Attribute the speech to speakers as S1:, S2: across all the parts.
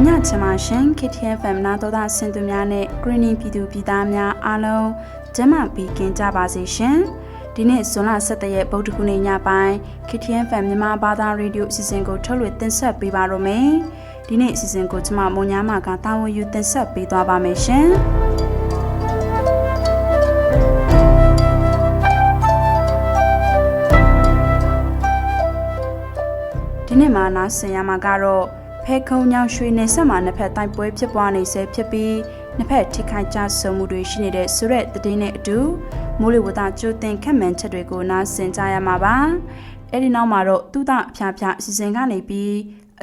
S1: မင်္ဂလာညချင်ပါရှင် KTFM နာတော်တာဆင်သူများနဲ့ Greening ပြည်သူပြည်သားများအားလုံးကျမ်းမာပြီးကင်ကြပါစေရှင်ဒီနေ့ဇွန်လ17ရက်ဗုဒ္ဓဂုနေ့ညပိုင်း KTFM မြန်မာဘာသာရေဒီယိုအစီအစဉ်ကိုထုတ်လွှင့်တင်ဆက်ပေးပါရမယ်ဒီနေ့အစီအစဉ်ကိုကျွန်မမွန်ညာမာကတာဝန်ယူတင်ဆက်ပေးသွားပါမယ်ရှင်ဒီနေ့မှာနားဆင်ရမှာကတော့ ဖဲခုံညောင်ရွှေနယ်ဆက်မှာနှစ်ဖက်တိုက်ပွဲဖြစ်ပွားနေဆဲဖြစ်ပြီးနှစ်ဖက်ထိခိုက်ကြဆုံမှုတွေရှိနေတဲ့ဆိုရက်တည်င်းနဲ့အတူမိုးလေဝသကြိုတင်ခက်မှန်ချက်တွေကိုနားဆင်ကြရမှာပါအဲ့ဒီနောက်မှာတော့သူတဖျားဖျားအစီအစဉ်ကနေပြီး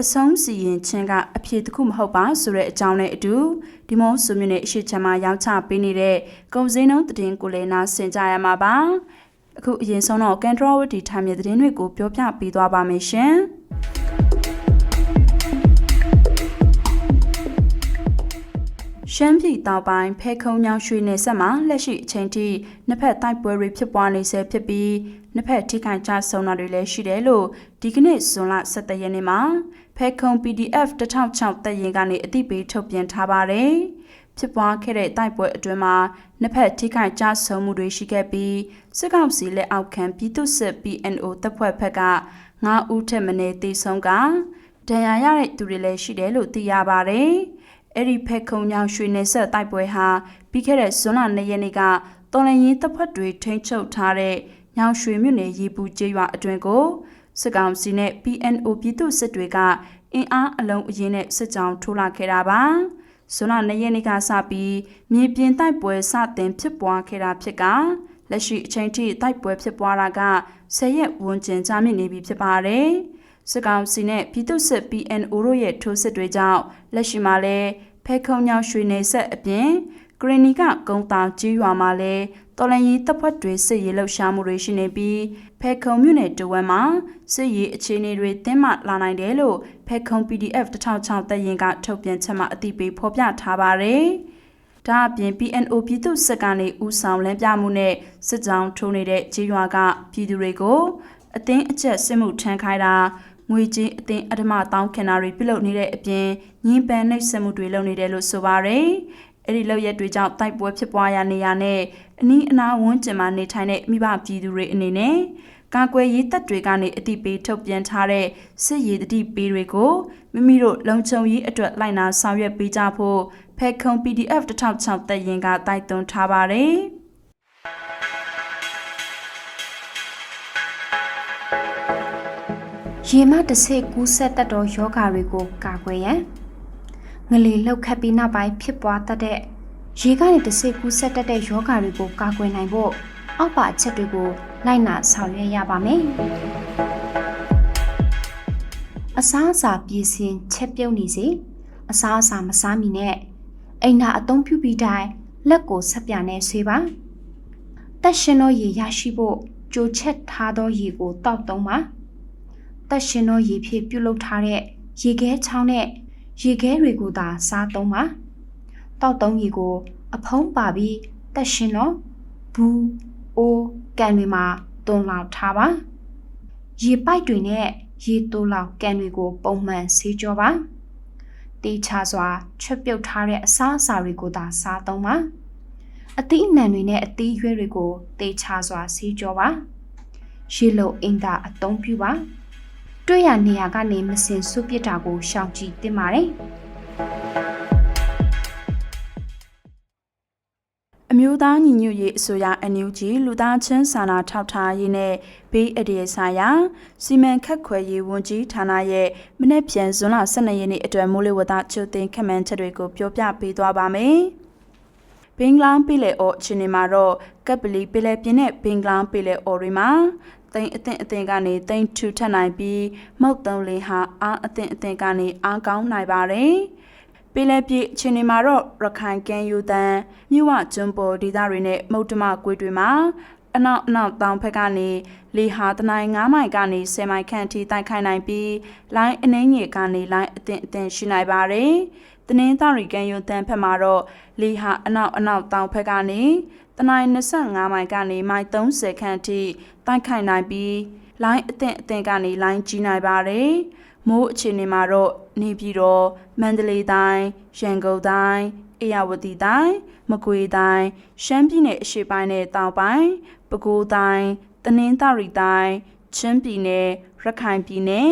S1: အဆုံးစီရင်ချင်းကအဖြေတစ်ခုမဟုတ်ပါဆိုတဲ့အကြောင်းနဲ့အတူဒီမောဆိုမြနဲ့အရှိချမ်းမှာရောက်ချပေးနေတဲ့ကုံစင်းလုံးတည်င်းကိုလည်းနားဆင်ကြရမှာပါအခုအရင်ဆုံးတော့ကန်ထရဝတီထိုင်မြေတည်င်းတွေကိုပြောပြပေးသွားပါမယ်ရှင်။ ရှမ်းပြည်တောင်ပိုင်းဖဲခုံညောင်ရွှေနယ်ဆက်မှာလက်ရှိအချိန်ထိနှစ်ဖက်တိုက်ပွဲတွေဖြစ်ပွားနေဆဲဖြစ်ပြီးနှစ်ဖက်ထိခိုက်ကြဆုံတာတွေလည်းရှိတယ်လို့ဒီကနေ့ဇွန်လ17ရက်နေ့မှာဖဲခုံ PDF 1006တပ်ရင်ကနေအသိပေးထုတ်ပြန်ထားပါတယ်။ဖြစ်ပွားခဲ့တဲ့တိုက်ပွဲအတွင်းမှာနှစ်ဖက်ထိခိုက်ကြဆုံမှုတွေရှိခဲ့ပြီးစစ်ကောင်စီလက်အောက်ခံပြည်သူ့စစ် PNO တပ်ဖွဲ့ဘက်က9ဦးထက်မနည်းသေဆုံးကဒဏ်ရာရတဲ့သူတွေလည်းရှိတယ်လို့သိရပါတယ်။ အဲ့ဒီဖက်ခုံညောင်ရွှေနေဆက်တိုက်ပွဲဟာပြီးခဲ့တဲ့ဇွန်လ၂ရက်နေ့ကတော်လန်ရင်တပ်ဖွဲ့တွေထိန်းချုပ်ထားတဲ့ညောင်ရွှေမြို့နယ်ရေပူကျေးရွာအတွင်းကိုစစ်ကောင်စီနဲ့ PNO ပြည်သူစစ်တွေကအင်အားအလုံးအရင်နဲ့စစ်ကြောင်းထိုးလာခဲ့တာပါဇွန်လ၂ရက်နေ့ကစပြီးမြေပြင်တိုက်ပွဲစတင်ဖြစ်ပွားခဲ့တာဖြစ်ကလက်ရှိအချိန်ထိတိုက်ပွဲဖြစ်ပွားတာက10ရက်ဝန်းကျင်ကြာမြင့်နေပြီဖြစ်ပါတယ် စစ်ကောင်စီနဲ့ပြည်သူ့စစ် PNO တို့ရဲ့ထိုးစစ်တွေကြောင့်လက်ရှိမှာလည်းဖဲခုံညောင်ရွှေနေဆက်အပြင်ဂရနီကကုန်းတောင်ကြီးရွာမှာလည်းတော်လန်ရေးတပ်ဖွဲ့တွေစစ်ရေးလှုပ်ရှားမှုတွေရှိနေပြီးဖဲခုံမြို့နယ်တဝမ်းမှာစစ်ရေးအခြေအနေတွေတင်းမာလာနိုင်တယ်လို့ဖဲခုံ PDF 1006တပ်ရင်ကထုတ်ပြန်ချက်မှာအသိပေးဖော်ပြထားပါတယ်။ဒါအပြင် PNO ပြည်သူစစ်ကနေဦးဆောင်လမ်းပြမှုနဲ့စစ်ကြောင်းထိုးနေတဲ့ကြေးရွာကပြည်သူတွေကိုအသင်းအကျက်စစ်မှုထမ်းခိုင်းတာ ငွေကြေးအသင်းအဓမ္မတောင်းခံတာတွေပြုလုပ်နေတဲ့အပြင်ညင်ပန်နှိပ်စက်မှုတွေလုပ်နေတယ်လို့ဆိုပါရယ်အဲ့ဒီလောက်ရက်တွေကြောင့်တိုက်ပွဲဖြစ်ပွားရနေရနဲ့အနီးအနားဝန်းကျင်မှာနေထိုင်တဲ့မိဘပြည်သူတွေအနေနဲ့ကာကွယ်ရေးတပ်တွေကနေအတိပေးထုတ်ပြန်ထားတဲ့စစ်ရေးတတိပေးတွေကိုမိမိတို့လုံခြုံရေးအတွက်လိုက်နာဆောင်ရွက်ပေးကြဖို့ဖဲခုံ PDF 1006တပ်ရင်ကတိုက်တွန်းထားပါတယ်။
S2: ရေမတစ်စိတ်ကူးဆက်တတ်သောယောဂါတွေကိုကာကွယ်ရန်ငလီလှုပ်ခတ်ပြီးနောက်ပိုင်းဖြစ်ပွားတတ်တဲ့ရေကနေတစ်စိတ်ကူးဆက်တတ်တဲ့ယောဂါတွေကိုကာကွယ်နိုင်ဖို့အောက်ပါအချက်တွေကိုလိုက်နာဆောင်ရွက်ရပါမယ်။အစားအစာပြည်စင်ချက်ပြုတ်နေစေအစားအစာမစားမီနဲ့အိမ်နာအသုံးပြုပြီးတိုင်းလက်ကိုဆက်ပြနဲ့ဆွေးပါ။တက်ရှင်သောရေရရှိဖို့ကြိုချက်ထားသောရေကိုတောက်သုံးပါ။ တက်ရှင်သောရေဖြည့်ပြုတ်လုထားတဲ့ရေခဲချောင်းနဲ့ရေခဲတွေကိုသာစားသုံးပါတောက်သုံးရေကို အဖုံးပါပြီးတက်ရှင်သောဘူးအိုးကန်တွေမှာတွန်းလောက်ထားပါရေပိုက်တွေနဲ့ရေတိုးလောက်ကန်တွေကို ပုံမှန်ဆေးကြောပါတေးချစွာချက်ပြုတ်ထားတဲ့အစားအစာတွေကိုသာစားသုံးပါအသီးအနှံတွေနဲ့အသီးရွက်တွေကိုတေးချစွာဆေးကြောပါရေလုံအင်တာအသုံးပြုပါ တွေ့ရနေရာကနေမစင်ဆုပစ်တာကိုရှောင်ကြည့်တင်ပါတယ်
S1: အမျိုးသားညီညွတ်ရေးအစိုးရ NUG လူသားချင်းစာနာထောက်ထားရေးနဲ့ဘေးအန္တရာယ်ဆိုင်ရာစီမံခန့်ခွဲရေးဝန်ကြီးဌာနရဲ့မနေ့ပြန်ဇွန်လ12ရက်နေ့အတွက်မိုးလေဝသချုပ်တင်ခန့်မှန်းချက်တွေကိုပြောပြပေးသွားပါမယ်။ဘင်္ဂလားပြည်လေအော်ချင်းနေမှာတော့ကပ်ပလီပြည်လေပြင်းတဲ့ဘင်္ဂလားပြည်လေအော်တွေမှာ သိန်းအသင့်အသင့်ကနေသိန်းထူထပ်နိုင်ပြီးမုတ်သုံးလေးဟာအားအသင့်အသင့်ကနေအားကောင်းနိုင်ပါတယ်။ပြည်လဲပြည်ချင်းနေမှာတော့ရခိုင်ကမ်းယူတန်းမြို့ဝကျွန်းပေါ်ဒေသတွေနဲ့မုတ်တမကွေးတွေမှာအနောက်အနောက်တောင်ဘက်ကနေလေဟာတနိုင်9မိုင်ကနေ10မိုင်ခန့်ထိတိုက်ခိုက်နိုင်ပြီးလိုင်းအနှင်းငယ်ကနေလိုင်းအသင့်အသင့်ရှိနိုင်ပါတယ်။တနင်္သာရီကမ်းယူတန်းဘက်မှာတော့လေဟာအနောက်အနောက်တောင်ဘက်ကနေ တနိုင်း25မိုင်ကနေမိုင်30ခန့်ထိတိုက်ခိုက်နိုင်ပြီးလိုင်းအသင့်အသင့်ကနေလိုင်းကြီးနိုင်ပါတယ်မိုးအခြေအနေမှာတော့နေပြည်တော်မန္တလေးတိုင်းရန်ကုန်တိုင်းအေရဝတီတိုင်းမကွေးတိုင်းရှမ်းပြည်နယ်အရှေ့ပိုင်းနဲ့တောင်ပိုင်းပဲခူးတိုင်းတနင်္သာရီတိုင်းချင်းပြည်နယ်ရခိုင်ပြည်နယ်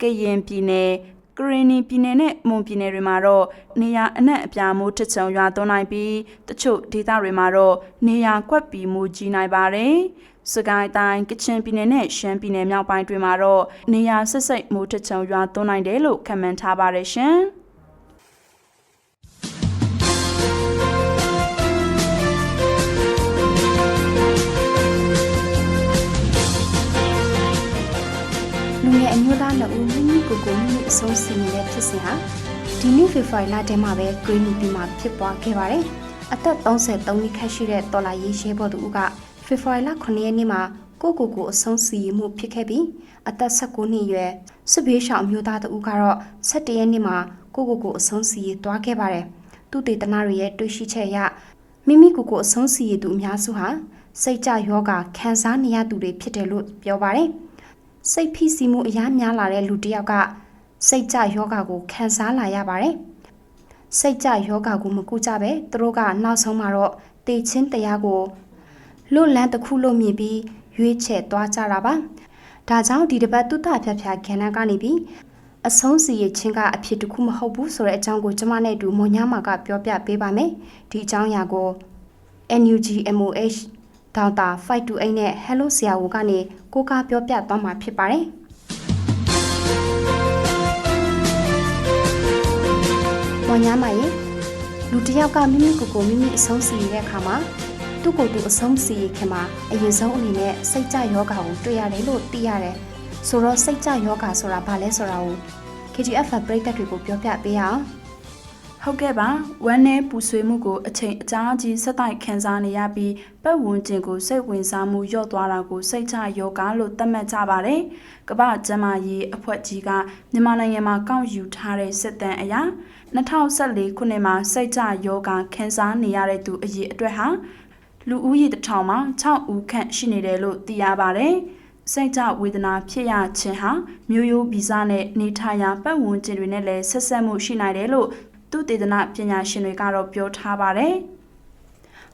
S1: ကရင်ပြည်နယ် ကရင်နီပြည်နယ်နဲ့မွန်ပြည်နယ်တွေမှာတော့နေရာအနှံ့အပြားမိုးထချုံရွာသွန်းနိုင်ပြီးတချို့ဒေသတွေမှာတော့နေရာကွက်ပြီးမိုးကြီးနိုင်ပါတယ်။စကိုင်းတိုင်းကချင်ပြည်နယ်နဲ့ရှမ်းပြည်နယ်မြောက်ပိုင်းတွေမှာတော့နေရာဆက်စိတ်မိုးထချုံရွာသွန်းနိုင်တယ်လို့ခန့်မှန်းထားပါတယ်ရှင်။
S2: မျိုးသားနှစ်ဦးမိမိကိုယ်ကိုမိမိအဆုံးစီနေတဲ့ဖြစ်စဉ်ဟာဒီနေ့ဖေဖော်ဝါရီလထဲမှာပဲဂရင်းနီပြည်မှာဖြစ်ပွားခဲ့ပါတယ်။အသက်33နှစ်ခန့်ရှိတဲ့တော်လာရေးရဲဘော်သူဦးကဖေဖော်ဝါရီလ9ရက်နေ့မှာကိုယ့်ကိုယ်ကိုအဆုံးစီမှုဖြစ်ခဲ့ပြီးအသက်19နှစ်အရွယ်စစ်ဘေးရှောင်အမျိုးသားတဦးကတော့17ရက်နေ့မှာကိုယ့်ကိုယ်ကိုအဆုံးစီသွားခဲ့ပါတယ်။သူတေသနာတွေရဲ့တွေ့ရှိချက်အရမိမိကိုယ်ကိုအဆုံးစီသူအများစုဟာစိတ်ကြယောဂခံစားနေရသူတွေဖြစ်တယ်လို့ပြောပါတယ်။ စိတ်ဖိစီးမှုအများများလာတဲ့လူတစ်ယောက်ကစိတ်ကြယောဂါကိုခံစားလာရပါတယ်။စိတ်ကြယောဂါကိုမကူကြပဲသူတို့ကနောက်ဆုံးမှာတော့တေချင်းတရားကိုလွတ်လန်းတစ်ခုလို့မြင်ပြီးရွေးချယ်သွားကြတာပါ။ဒါကြောင့်ဒီတစ်ပတ်တုတ္တဖြာဖြာခန္ဓာကနေပြီးအဆုံးစီရချင်းကအဖြစ်တစ်ခုမဟုတ်ဘူးဆိုတဲ့အကြောင်းကိုကျွန်မနဲ့အတူမွန်ညာမာကပြောပြပေးပါမယ်။ဒီအကြောင်းအရာကို NUG MOH ဒေါက်တာ528နဲ့ Hello ဆရာဝန်ကနေကိုကားပြောပြသွားမှာဖြစ်ပါတယ်။မော်ညာမရေလူတစ်ယောက်ကမိမိကိုယ်ကိုမိမိအဆုံးစီရတဲ့အခါမှာသူ့ကိုယ်သူအဆုံးစီရခင်မှာအရင်ဆုံးအနေနဲ့စိတ်ကြယောဂါကိုတွေ့ရတယ်လို့သိရတယ်။ဆိုတော့စိတ်ကြယောဂါဆိုတာဘာလဲဆိုတာကို KGF ပရိသတ်တွေကိုပြောပြပေးရအောင်။
S1: ဟုတ်ကဲ့ပါဝမ်းနဲ့ပူဆွေးမှုကိုအချိန်အကြာကြီးဆက်တိုက်ခံစားနေရပြီးပတ်ဝန်းကျင်ကိုစိတ်ဝင်စားမှုလျော့သွားတာကိုစိတ်ချယောဂလို့သတ်မှတ်ကြပါတယ်။ကမ္ဘာ့ကျန်းမာရေးအဖွဲ့ကြီးကမြန်မာနိုင်ငံမှာကောက်ယူထားတဲ့စစ်တမ်းအရ2014ခုနှစ်မှာစိတ်ချယောဂခံစားနေရတဲ့သူအရေအတွက်ဟာလူဦးရေတစ်ထောင်မှာ6ဦးခန့်ရှိနေတယ်လို့သိရပါတယ်။စိတ်ကြဝေဒနာဖြစ်ရခြင်းဟာမျိုးရိုးဗီဇနဲ့နေထိုင်ရာပတ်ဝန်းကျင်တွေနဲ့လည်းဆက်ဆက်မှုရှိနိုင်တယ်လို့ သူတေသနပညာရှင်တွေကတော့ပြောထားပါတယ်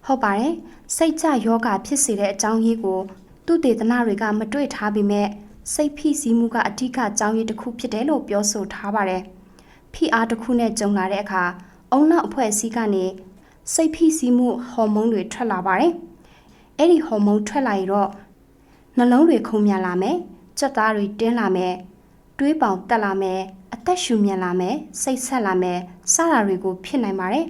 S2: ဟုတ်ပါတယ်စိတ်ကြယောဂဖြစ်စေတဲ့အကြောင်းရင်းကိုသူတေသနတွေကမတွေ့ထားပေမဲ့စိတ်ဖိစီးမှုကအဓိကအကြောင်းရင်းတစ်ခုဖြစ်တယ်လို့ပြောဆိုထားပါတယ်ဖိအားတစ်ခုနဲ့ကြုံလာတဲ့အခါအုံနောက်အဖွဲ့အစည်းကနေစိတ်ဖိစီးမှုဟော်မုန်းတွေထွက်လာပါတယ်အဲ့ဒီဟော်မုန်းထွက်လာရင်တော့နှလုံးတွေခုန်မြန်လာမယ်ကြက်သားတွေတင်းလာမယ်တွေးပေါင်တက်လာမယ် အသက်ရှူမြန်လာမယ်စိတ်ဆက်လာမယ်စတာတွေကိုဖြစ်နိုင်ပါတယ်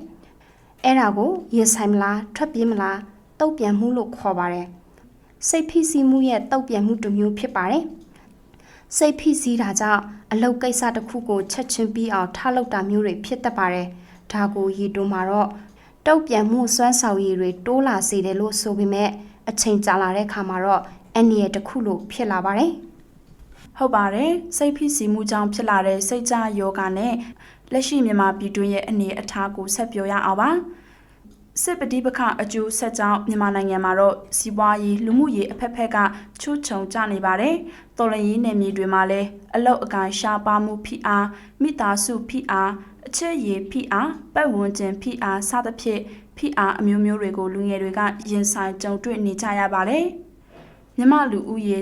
S2: အဲ့ဒါကိုရင်ဆိုင်မလားထွက်ပြေးမလားတုတ်ပြန်မှုလို့ခေါ်ပါတယ်စိတ်ဖိစီးမှုရဲ့တုတ်ပြန်မှုတစ်မျိုးဖြစ်ပါတယ်စိတ်ဖိစီးတာကြောင့်အလုတ်ကိစ္စတစ်ခုကိုချက်ချင်းပြီးအောင်ထားလုပ်တာမျိုးတွေဖြစ်တတ်ပါတယ်ဒါကိုရည်တွန်းမှာတော့တုတ်ပြန်မှုစွမ်းဆောင်ရည်တွေတိုးလာစေတယ်လို့ဆိုပေမဲ့အချိန်ကြာလာတဲ့အခါမှာတော့အန်ဒီရဲ့တစ်ခုလို့ဖြစ်လာပါတယ်။
S1: ဟုတ်ပါတယ်စိတ်ဖိစီးမှုကြောင့်ဖြစ်လာတဲ့စိတ်ကြယောဂနဲ့လက်ရှိမြန်မာပြည်တွင်းရဲ့အနေအထားကိုဆက်ပြောရအောင်ပါ။စစ်ပတိပခအကျိုးဆက်ကြောင့်မြန်မာနိုင်ငံမှာတော့စီးပွားရေးလူမှုရေးအဖက်ဖက်ကချိုးချုံကျနေပါတယ်။တော်လန်ရေးနယ်မြေတွေမှာလည်းအလောက်အကင်ရှားပါမှုဖိအားမိသားစုဖိအားအချက်ရည်ဖိအားပတ်ဝန်းကျင်ဖိအားစသဖြင့်ဖိအားအမျိုးမျိုးတွေကိုလူငယ်တွေကရင်ဆိုင်ကြုံတွေ့နေကြရပါတယ်။ မြမလူဦးရေ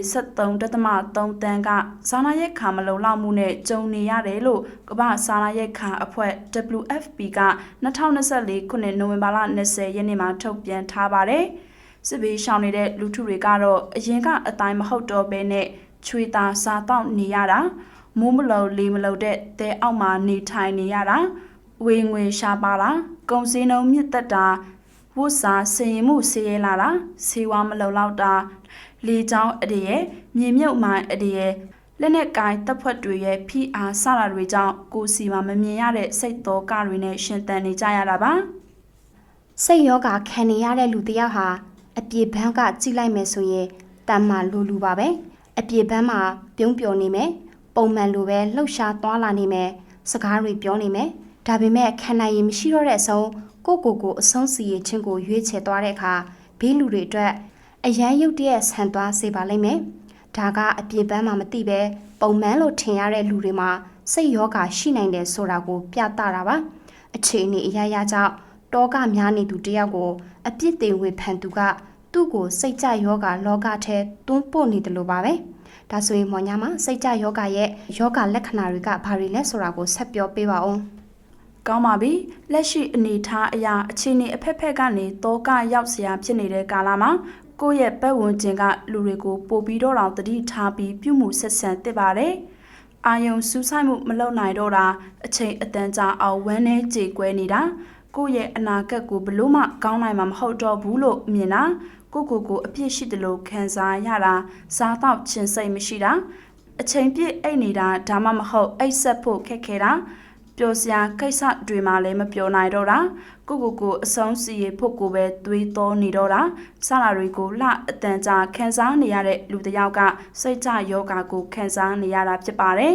S1: 73.3တန်းကစာနာရက်ခါမလုံလောက်မှုနဲ့ကြုံနေရတယ်လို့ကမ္ဘာစာနာရက်ခါအဖွဲ့ WFP က2024ခုနှစ်နိုဝင်ဘာလ20ရက်နေ့မှာထုတ်ပြန်ထားပါတယ်။စစ်ဘေးရှောင်နေတဲ့လူထုတွေကတော့အရင်ကအတိုင်းမဟုတ်တော့ဘဲနဲ့ချွေတာစားတော့နေရတာမိုးမလုံလေမလုံတဲ့တဲအောက်မှာနေထိုင်နေရတာဝေငွေရှားပါတာကုံစင်းနှုံမြင့်တက်တာဝတ်စာစင်ရင်မှုဆေးရဲလာတာဆေးဝါးမလုံလောက်တာ လေချောင်းအတရဲ့မြေမြုပ်မိုင်းအတရဲ့လက်နဲ့ကိုင်းတပ်ဖွဲ့တွေရဲ့ဖိအားစတာတွေကြောင့်ကိုယ်စီမှာမမြင်ရတဲ့စိတ်တော်ကတွေနဲ့ရှင်သန်နေကြရတာပါ
S2: စိတ်ယောဂခံနေရတဲ့လူတစ်ယောက်ဟာအပြေဘန်းကကြိလိုက်မယ်ဆိုရင်တမ်းမာလူလူပါပဲအပြေဘန်းမှာပြုံးပျော်နေမယ်ပုံမှန်လိုပဲလှုပ်ရှားသွားလာနေမယ်စကားတွေပြောနေမယ်ဒါပေမဲ့ခံနိုင်ရင်မရှိတော့တဲ့အဆုံးကိုကိုကိုအဆုံးစီရင်ချင်းကိုရွေးချယ်သွားတဲ့အခါဘေးလူတွေအတွက် အရန်ရုပ်တရက်ဆန်သွားစေပါလိမ့်မယ်ဒဒါကအပြင်ပန်းမှမသိပဲပုံမှန်လို့ထင်ရတဲ့လူတွေမှာစိတ်ယောဂရှိနိုင်တယ်ဆိုတာကို ပြသတာပါအခြေအနေအရရကြောင့်တောကများနေသူတယောက်ကို အပြစ်တင်ဝေဖန်သူက သူ့ကိုစိတ်ကြယောဂလောကထဲတွန်းပို့နေတယ်လို့ပါပဲဒါဆိုရင်မော်ညာမှာစိတ်ကြယောဂရဲ့ယောဂလက္ခဏာတွေကဘာတွေလဲဆိုတာကိုဆက်ပြောပေးပါဦး
S1: ကောင်းပါပြီလက်ရှိအနေအထားအရာအခြေအနေအဖက်ဖက်ကနေတောကရောက်စရာဖြစ်နေတဲ့ကာလမှာ ကိုယ့်ရဲ့ပတ်ဝန်းကျင်ကလူတွေကိုပို့ပြီးတော့တောင်တတိထားပြီးပြုမှုဆက်ဆံသင့်ပါတယ်အာယုံစူးစိုက်မှုမလုပ်နိုင်တော့တာအချိန်အတန်ကြာအောင်ဝမ်းနေကြေကွဲနေတာကိုယ့်ရဲ့အနာဂတ်ကိုဘလို့မှကောင်းနိုင်မှာမဟုတ်တော့ဘူးလို့မြင်တာကိုယ့်ကိုယ်ကိုအပြစ်ရှိတယ်လို့ခံစားရတာစားတော့ခြင်းစိတ်မရှိတာအချိန်ပြည့်အိတ်နေတာဒါမှမဟုတ်အိတ်ဆက်ဖို့ခက်ခဲတာပျော်စရာကိစ္စတွေမှလည်းမပျော်နိုင်တော့တာ ကိုယ့်ကိုယ်ကိုအဆုံးစီရဖို့ကိုပဲတွေးတောနေတော့တာစလာတွေကိုလှအတန်ကြာခံစားနေရတဲ့လူတစ်ယောက်ကစိတ်ကြယောဂါကိုခံစားနေရတာဖြစ်ပါတယ်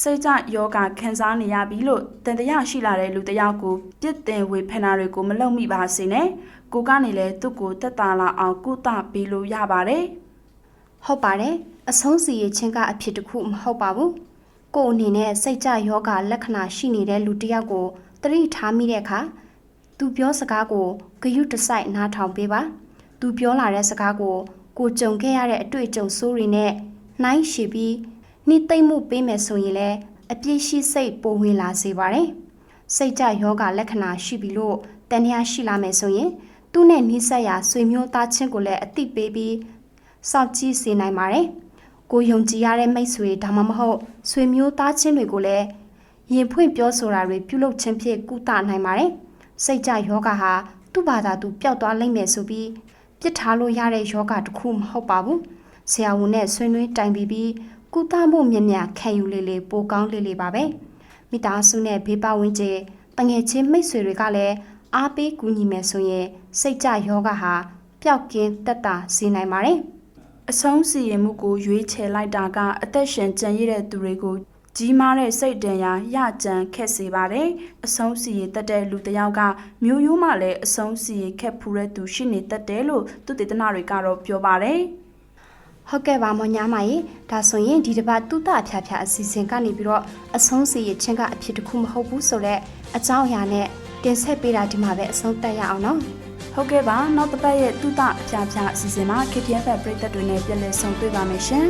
S1: စိတ်ကြယောဂခံစားနေရပြီလို့တန်တရားရှိလာတဲ့လူတစ်ယောက်ကိုပြစ်တင်ဝေဖန်တာတွေကိုမလုပ်မိပါစေနဲ့ကိုကနေလဲသူ့ကိုတက်တာလာအောင်ကုသပေးလို့ရပါတယ်
S2: ဟုတ်ပါတယ်အဆုံးစီရချင်းကအဖြစ်တစ်ခုမဟုတ်ပါဘူးကို့အနေနဲ့စိတ်ကြယောဂလက္ခဏာရှိနေတဲ့လူတစ်ယောက်ကိုတတိထားမိတဲ့အခါ သူပြောစကားကိုဂယုတစိုက်နားထောင်ပေးပါသူပြောလာတဲ့စကားကိုကိုကြုံခဲ့ရတဲ့အတွေ့အကြုံဆိုးတွေနဲ့နှိုင်းရှည်ပြီးနှိမ့်သိမ့်မှုပေးမယ်ဆိုရင်လည်းအပြည့်ရှိစိတ်ပိုဝင်လာစေပါတယ်စိတ်ကြယောဂလက္ခဏာရှိပြီလို့တန်ရာရှိလာမယ်ဆိုရင်သူ့နဲ့နှိစက်ရာဆွေမျိုးသားချင်းကိုလည်းအတိပေးပြီးစောင့်ကြည့်စေနိုင်ပါတယ်။ကိုယုံကြည်ရတဲ့မိတ်ဆွေဒါမှမဟုတ်ဆွေမျိုးသားချင်းတွေကိုလည်းရင်ဖွင့်ပြောဆိုတာတွေပြုလုပ်ခြင်းဖြင့်ကုသနိုင်ပါတယ်။ စိတ်ကြယောဂဟာသူ့ဘာသာသူပျောက်သွားလိမ့်မယ်ဆိုပြီးပြစ်ထားလို့ရတဲ့ယောဂတစ်ခုမဟုတ်ပါဘူး။ဆရာဝန်နဲ့ဆွေးနွေးတိုင်ပြီးပြီးကုသမှုမြင်မြခံယူလေလေပိုကောင်းလေလေပါပဲ။မိသားစုနဲ့ဘေးပဝန်းကျင်တငယ်ချင်းမိတ်ဆွေတွေကလည်းအားပေးကူညီမယ်ဆိုရင်စိတ်ကြယောဂဟာပျောက်ကင်းတက်တာစေနိုင်ပါတယ်။
S1: အဆုံးစီရင်မှုကိုရွေးချယ်လိုက်တာကအသက်ရှင်ကြံရတဲ့သူတွေကို ကြီးမားတဲ့စိတ်တန်ရာရကြံခက်စေပါတယ်အဆုံးစီရင်တက်တဲ့လူတစ်ယောက်ကမျိုးရိုးမှလည်းအဆုံးစီရင်ခက်ဖူးတဲ့သူရှိနေတတ်တယ်လို့သူတေသနာတွေကတော့ပြောပါတယ်
S2: ဟုတ်ကဲ့ပါမော်ညာမရေဒါဆိုရင်ဒီတစ်ပတ်တုတအဖျားဖျားအစီအစဉ်ကနေပြီးတော့အဆုံးစီရချင်းကအဖြစ်တစ်ခုမဟုတ်ဘူးဆိုတော့အကြောင်းအရာနဲ့တင်ဆက်ပေးတာဒီမှာပဲအဆုံးတက်ရအောင်နော်
S1: ဟုတ်ကဲ့ပါနောက်တစ်ပတ်ရဲ့တုတအဖျားဖျားအစီအစဉ်မှာ KTF ပရိသတ်တွေနဲ့ပြန်လည်ဆုံတွေ့ပါမယ်ရှင်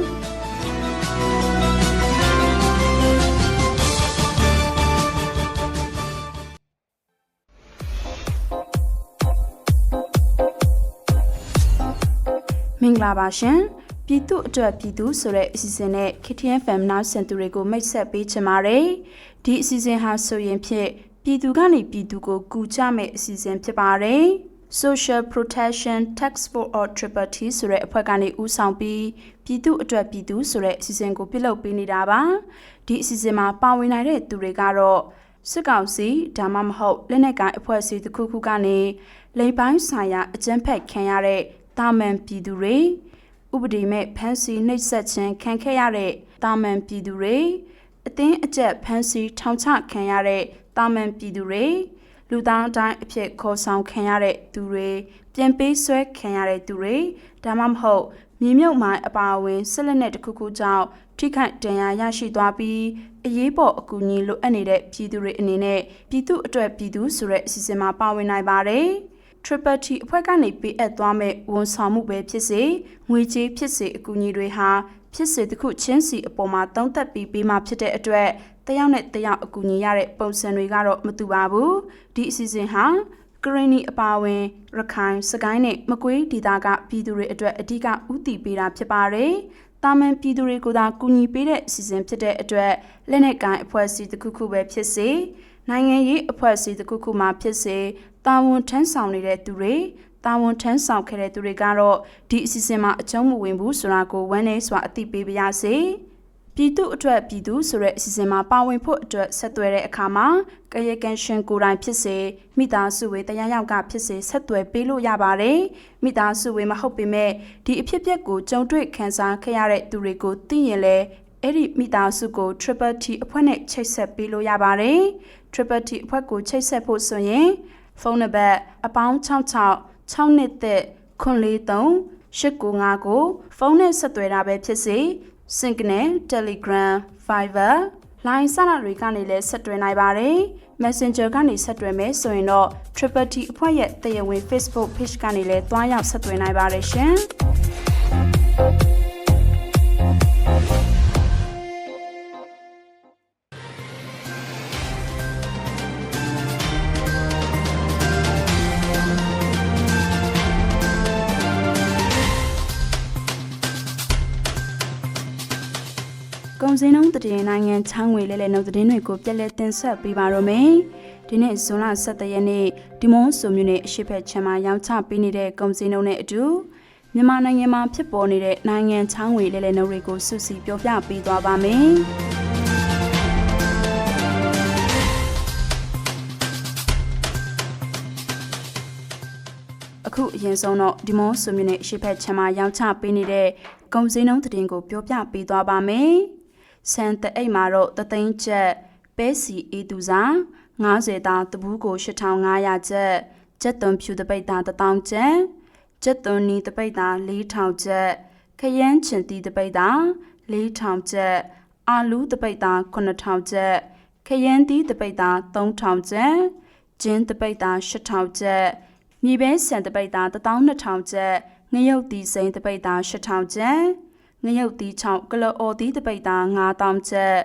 S1: မင်္ဂလာပါရှင်ပြည်သူအတွက်ပြည်သူဆိုတဲ့အစီအစဉ်နဲ့ KTN FM နောက်ဆင်သူတွေကိုမိတ်ဆက်ပေးချင်ပါတယ်ဒီအစီအစဉ်ဟာဆိုရင်ဖြင့်ပြည်သူကနေပြည်သူကိုကူကြမဲ့အစီအစဉ်ဖြစ်ပါတယ် Social Protection Tax for All Triple T ဆိုတဲ့အဖွဲ့ကနေဦးဆောင်ပြီးပြည်သူအတွက်ပြည်သူဆိုတဲ့အစီအစဉ်ကိုပြုလုပ်ပေးနေတာပါဒီအစီအစဉ်မှာပါဝင်နိုင်တဲ့သူတွေကတော့စစ်ကောင်စီဒါမှမဟုတ်လက်နက်ကိုင်အဖွဲ့အစည်းတစ်ခုခုကနေလိမ်ပိုင်းဆိုင်ရာအကြမ်းဖက်ခံရတဲ့ တာမန်ပြည်သူတွေဥပဒေမဲ့ဖမ်းဆီးနှိပ်စက်ခြင်းခံခဲ့ရတဲ့တာမန်ပြည်သူတွေအသင်းအကျပ်ဖမ်းဆီးထောင်ချခံရတဲ့တာမန်ပြည်သူတွေလူသားတိုင်းအဖြစ်ခေါ်ဆောင်ခံရတဲ့သူတွေပြန်ပေးဆွဲခံရတဲ့သူတွေဒါမှမဟုတ်မြေမြုပ်မိုင်းအပါအဝင်ဆက်လက်နဲ့တစ်ခုခုကြောင့်ထိခိုက်ဒဏ်ရာရရှိသွားပြီးအရေးပေါ်အကူအညီလိုအပ်နေတဲ့ပြည်သူတွေအနေနဲ့ပြည်သူအတွက်ပြည်သူဆိုတဲ့အစီအစဉ်မှာပါဝင်နိုင်ပါတယ်။ Triple T အဖွဲ့ကနေပေးအပ်သွားမဲ့ဝန်ဆောင်မှုပဲဖြစ်စေငွေကြေးဖြစ်စေအကူအညီတွေဟာဖြစ်စေတစ်ခုချင်းစီအပေါ်မှာသုံးသက်ပြီးပေးမှဖြစ်တဲ့အတွက်တယောက်နဲ့တယောက်အကူအညီရတဲ့ပုံစံတွေကတော့မတူပါဘူးဒီအစီအစဉ်ဟာဂရင်းနီအပါဝင်ရခိုင်စကိုင်းနဲ့မကွေးဒေသကပြည်သူတွေအတွက်အဓိကဥတီပေးတာဖြစ်ပါတယ်တာမန်ပြည်သူတွေကိုသာကူညီပေးတဲ့အစီအစဉ်ဖြစ်တဲ့အတွက်လက်နက်ကိုင်အဖွဲ့အစည်းတစ်ခုခုပဲဖြစ်စေနိုင်ငံရေးအဖွဲ့အစည်းတစ်ခုခုမှဖြစ်စေ တာဝန်ထမ်းဆောင်နေတဲ့သူတွေတာဝန်ထမ်းဆောင်ခဲ့တဲ့သူတွေကတော့ဒီအစီအစဉ်မှာအကျုံးမဝင်ဘူးဆိုတာကိုဝမ်းနည်းစွာအသိပေးပါရစေပြည်သူအတွက်ပြည်သူဆိုတဲ့အစီအစဉ်မှာပါဝင်ဖို့အတွက်ဆက်သွယ်တဲ့အခါမှာကရကန်ရှင်ကိုယ်တိုင်ဖြစ်စေမိသားစုဝေတရားရောက်ကဖြစ်စေဆက်သွယ်ပေးလို့ရပါတယ်မိသားစုဝေမဟုတ်ပေမဲ့ဒီအဖြစ်အပျက်ကိုကြုံတွေ့ခံစားခဲ့ရတဲ့သူတွေကိုသိရင်လည်းအဲ့ဒီမိသားစုကို Triple T အဖွဲ့နဲ့ချိတ်ဆက်ပေးလို့ရပါတယ်။ Triple T အဖွဲ့ကိုချိတ်ဆက်ဖို့ဆိုရင် ဖုန်းနံပါတ်အပေါင်း66 6နှစ်သက်ခွန်43 895ကိုဖုန်းနဲ့ဆက်သွယ်တာပဲဖြစ်စေ Sync နဲ့ Telegram, Fiverr, Line စတာတွေကနေလည်းဆက်သွယ်နိုင်ပါတယ်။ Messenger ကနေဆက်သွယ်မယ်ဆိုရင်တော့ Triple T အဖွဲ့ရဲ့တရားဝင် Facebook Page ကနေလည်းတွားရောက်ဆက်သွယ်နိုင်ပါတယ်ရှင်။ ကုန်စည်နှုန်းတည်နိုင်ငံချောင်းငွေလဲလဲနှုတ်သတင်းတွေကိုပြက်လက်တင်ဆက်ပေးပါတော့မယ်။ဒီနေ့ဇွန်လ17ရက်နေ့ဒီမွန်ဆိုမျိုးနဲ့အရှိဖက်ချမ်းမှာရောင်းချပေးနေတဲ့ကုန်စည်နှုန်းနဲ့အတူမြန်မာနိုင်ငံမှာဖြစ်ပေါ်နေတဲ့နိုင်ငံချောင်းငွေလဲလဲနှုတ်တွေကိုစုစည်းပြောပြပေးသွားပါမယ်။အခုအရင်ဆုံးတော့ဒီမွန်ဆိုမျိုးနဲ့အရှိဖက်ချမ်းမှာရောင်းချပေးနေတဲ့ကုန်စည်နှုန်းသတင်းကိုပြောပြပေးသွားပါမယ်။ ဆန်တအိတ်မှာတော့တသိန်းချက်ပဲစီအေးသူစာ90တာတဘူးကို8500ချက်ကျက်သွန်ဖြူတပိတ်တာ1000ချက်ကျက်သွန်နီတပိတ်တာ4000ချက်ခရမ်းချင်တီတပိတ်တာ4000ချက်အာလူးတပိတ်တာ9000ချက်ခရမ်းတီတပိတ်တာ3000ချက်ဂျင်းတပိတ်တာ8000ချက်မြေပဲဆန်တပိတ်တာ12000ချက်ငရုတ်တီစိန်တပိတ်တာ8000ချက် ငရုတ်တီ6ကလော်အော်တီတပိတ်တာ9000ချက်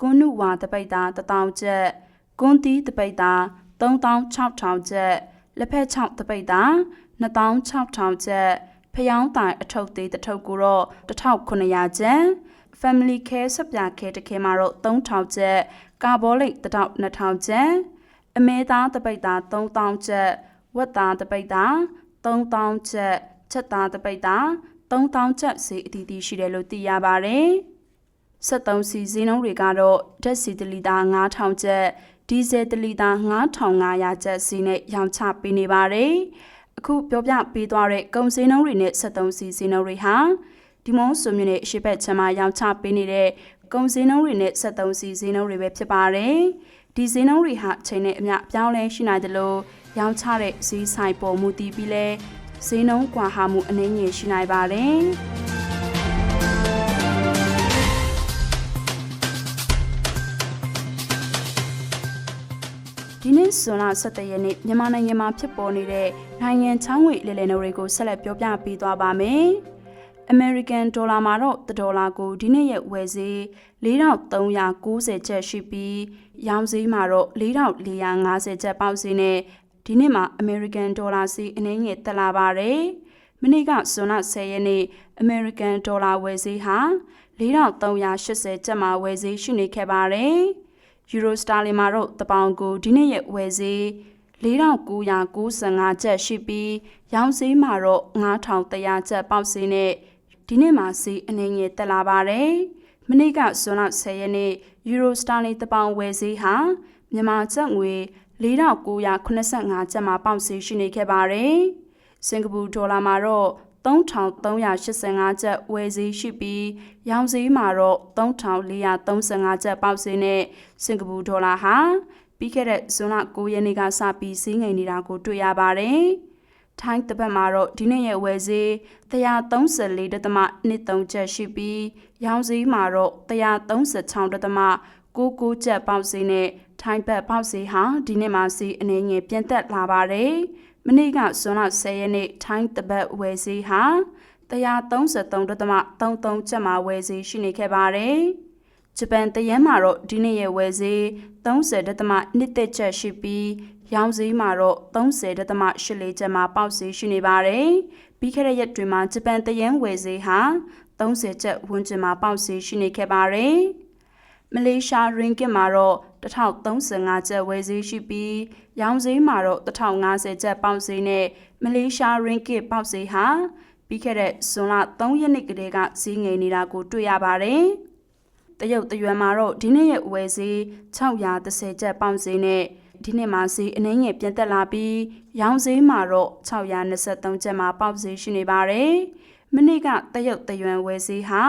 S1: ကွန်းနုဝါတပိတ်တာ1000ချက်ကွန်းတီတပိတ်တာ36000ချက်လက်ဖက်6တပိတ်တာ26000ချက်ဖျောင်းတိုင်အထုပ်သေးတစ်ထုပ်ကိုတော့1900ကျပ် Family Care ဆက်ပြခဲတစ်ခဲမှာတော့3000ကျပ်ကာဘောလိတ်2000ကျပ်အမဲသားတပိတ်တာ3000ကျပ်ဝက်သားတပိတ်တာ3000ကျပ်ချက်သားတပိတ်တာ 3000ကျပ်စီအတီးတီးရှိတယ်လို့သိရပါတယ်73စီဈေးနှုန်းတွေကတော့ဓာတ်စီတလီတာ9000ကျပ်ဒီဇယ်တလီတာ9500ကျပ်စီနဲ့ရောင်းချပေးနေပါတယ်အခုပြောပြပေးသွားတဲ့ကုန်စည်နှုန်းတွေနဲ့73စီဈေးနှုန်းတွေဟာဒီမုံဆိုမြင့်နဲ့ရှေ့ဘက်ချမ်းမှာရောင်းချပေးနေတဲ့ကုန်စည်နှုန်းတွေနဲ့73စီဈေးနှုန်းတွေပဲဖြစ်ပါတယ်ဒီဈေးနှုန်းတွေဟာအချိန်နဲ့အမျှပြောင်းလဲရှိနိုင်တယ်လို့ရောင်းချတဲ့ဈေးဆိုင်ပေါ်မူတည်ပြီးလဲ ဈေးနှုန်းကွာဟမှုအနည်းငယ်ရှိနိုင်ပါတယ်ဒီနေ့ဇွန်လ17ရက်နေ့မြန်မာနိုင်ငံမှာဖြစ်ပေါ်နေတဲ့နိုင်ငံချောင်းငွေလေလည်နှုန်းတွေကိုဆက်လက်ပြောပြပေးသွားပါမယ်။ American Dollar မှာတော့1ဒေါ်လာကိုဒီနေ့ရဲ့ဝယ်ဈေး4390ကျပ်ရှိပြီးရောင်းဈေးမှာတော့4450ကျပ်ပေါက်ဈေးနဲ့ ဒီနေ့မှာ American Dollar ဈေးအနည်းငယ်တက်လာပါတယ်။မနေ့ကဇွန်လ10ရက်နေ့ American Dollar ဝယ်ဈေးဟာ4380ကျပ်မှာဝယ်ဈေးရှိနေခဲ့ပါတယ်။ Euro Sterling မှာတော့တပေါင်ကိုဒီနေ့ရဲ့ဝယ်ဈေး4995ကျပ်ရှိပြီးရောင်းဈေးမှာတော့9100ကျပ်ပေါက်ဈေးနဲ့ဒီနေ့မှာဈေးအနည်းငယ်တက်လာပါတယ်။မနေ့ကဇွန်လ10ရက်နေ့ Euro Sterling တပေါင်ဝယ်ဈေးဟာမြန်မာကျပ်ငွေ 4985ကျပ်မှာပေါက်ဈေးရှိနေခဲ့ပါတယ်။စင်ကာပူဒေါ်လာမှာတော့3385ကျပ်ဝယ်ဈေးရှိပြီးရောင်းဈေးမှာတော့3435ကျပ်ပေါက်ဈေးနဲ့စင်ကာပူဒေါ်လာဟာပြီးခဲ့တဲ့ဇွန်လ9ရက်နေ့ကစပြီးဈေးငိမ်နေတာကိုတွေ့ရပါတယ်။ထိုင်းတပတ်မှာတော့ဒီနေ့ရဲ့ဝယ်ဈေး134.23ကျပ်ရှိပြီးရောင်းဈေးမှာတော့136.99ကျပ်ပေါက်ဈေးနဲ့ ထိုင်းဘတ်ပေါက်ဈေးဟာဒီနေ့မှာဈေးအနည်းငယ်ပြန်တက်လာပါတယ်။မနေ့ကဇွန်လ10ရက်နေ့ထိုင်းတပတ်ဝယ်ဈေးဟာ133.33ကျပ်မှာဝယ်ဈေးရှိနေခဲ့ပါတယ်။ဂျပန်တယန်းမှာတော့ဒီနေ့ရဲ့ဝယ်ဈေး30.1ကျပ်ရှိပြီးရောင်းဈေးမှာတော့30.84ကျပ်မှာပေါက်ဈေးရှိနေပါတယ်။ပြီးခဲ့တဲ့ရက်တွေမှာဂျပန်တယန်းဝယ်ဈေးဟာ30ကျပ်ဝန်းကျင်မှာပေါက်ဈေးရှိနေခဲ့ပါတယ်။ မလေးရှားရင်းကစ်မှာတော့1035ကျပ်ဝယ်ဈေးရှိပြီးရောင်းဈေးမှာတော့1050ကျပ်ပေါက်ဈေးနဲ့မလေးရှားရင်းကစ်ပေါက်ဈေးဟာပြီးခဲ့တဲ့ဇွန်လ3ရက်နေ့ကတည်းကဈေးငယ်နေတာကိုတွေ့ရပါတယ်။တရုတ်တရွယ်မှာတော့ဒီနေ့ရဲ့ဝယ်ဈေး630ကျပ်ပေါက်ဈေးနဲ့ဒီနေ့မှာဈေးအနည်းငယ်ပြန်တက်လာပြီးရောင်းဈေးမှာတော့623ကျပ်မှာပေါက်ဈေးရှိနေပါတယ်။မနေ့ကတရုတ်တရွယ်ဝယ်ဈေးဟာ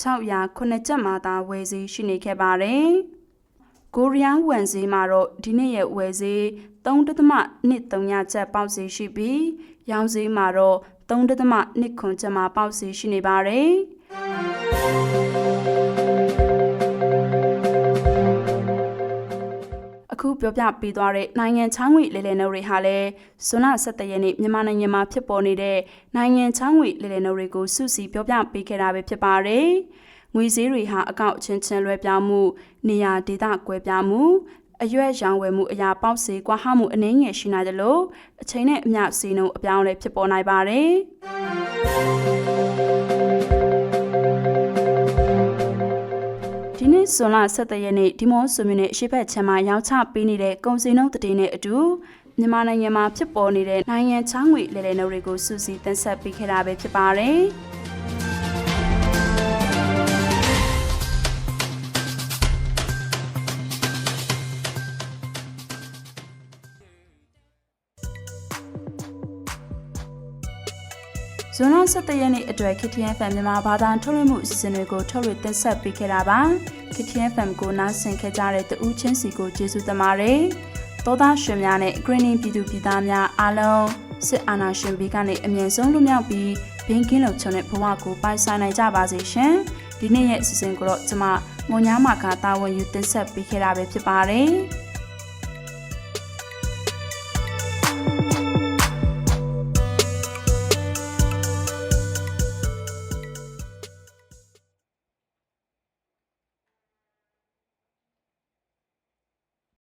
S1: 609ကျပ်မှာသာဝယ်ဈေးရှိနေခဲ့ပါတယ်။ကိုရီးယားဝမ်ဈေးမှာတော့ဒီနေ့ရဲ့ဝယ်ဈေး3.23ကျပ်ပေါက်ဈေးရှိပြီးရောင်းဈေးမှာတော့3.2ခွန်ကျမပေါက်စီရှိနေပါတယ် အခုပြောပြပေးသွားတဲ့နိုင်ငံချောင်းငွေလေလေနှုတ်တွေဟာလည်းဇွန်လ17ရက်နေ့မြန်မာနိုင်ငံမှာဖြစ်ပေါ်နေတဲ့နိုင်ငံချောင်းငွေလေလေနှုတ်တွေကိုစုစည်းပြောပြပေးခဲ့တာပဲဖြစ်ပါတယ်။ငွေစည်းတွေဟာအကောက်အချင်းချင်းလွှဲပြောင်းမှုနေရာဒေသကွဲပြားမှုအရွက်ရောင်ဝယ်မှုအရာပေါက်စေကွာဟမှုအနည်းငယ်ရှိနိုင်တယ်လို့အချိန်နဲ့အမျှစီနှုံအပြောင်းအလဲဖြစ်ပေါ်နိုင်ပါတယ် ဇွန်လ17ရက်နေ့ဒီမော့ဆိုမြနဲ့အရှိတ်ချမ်းမှာရောင်းချပေးနေတဲ့ကုန်စည်နှုန်းတည်နဲ့အတူမြန်မာနိုင်ငံမှာဖြစ်ပေါ်နေတဲ့နိုင်ငံချောင်းငွေလဲလှယ်နှုန်းတွေကိုစူးစီးတင်ဆက်ပေးခဲ့တာပဲဖြစ်ပါတယ်။ ဇွန်လ17ရက်နေ့အတွက် KTN FM မြန်မာဘာသာထုတ်လွှင့်မှုအစီအစဉ်တွေကိုထုတ်လွှင့်တင်ဆက်ပေးခဲ့တာပါ KTN FM ကိုနားဆင်ခဲ့ကြတဲ့တူးချင်းစီကိုကျေးဇူးတင်ပါတယ်သောသားရှင်များနဲ့ Greening ပြည်သူပြည်သားများအားလုံးစစ်အာဏာရှင်ဘီကနေအမြင့်ဆုံးလွတ်မြောက်ပြီးဘင်းကင်းလုံချုံတဲ့ဘဝကိုပိုင်ဆိုင်နိုင်ကြပါစေရှင်ဒီနေ့ရဲ့အစီအစဉ်ကိုတော့ကျွန်မမွန်ညာမာကတာဝန်ယူတင်ဆက်ပေးခဲ့တာပဲဖြစ်ပါတယ်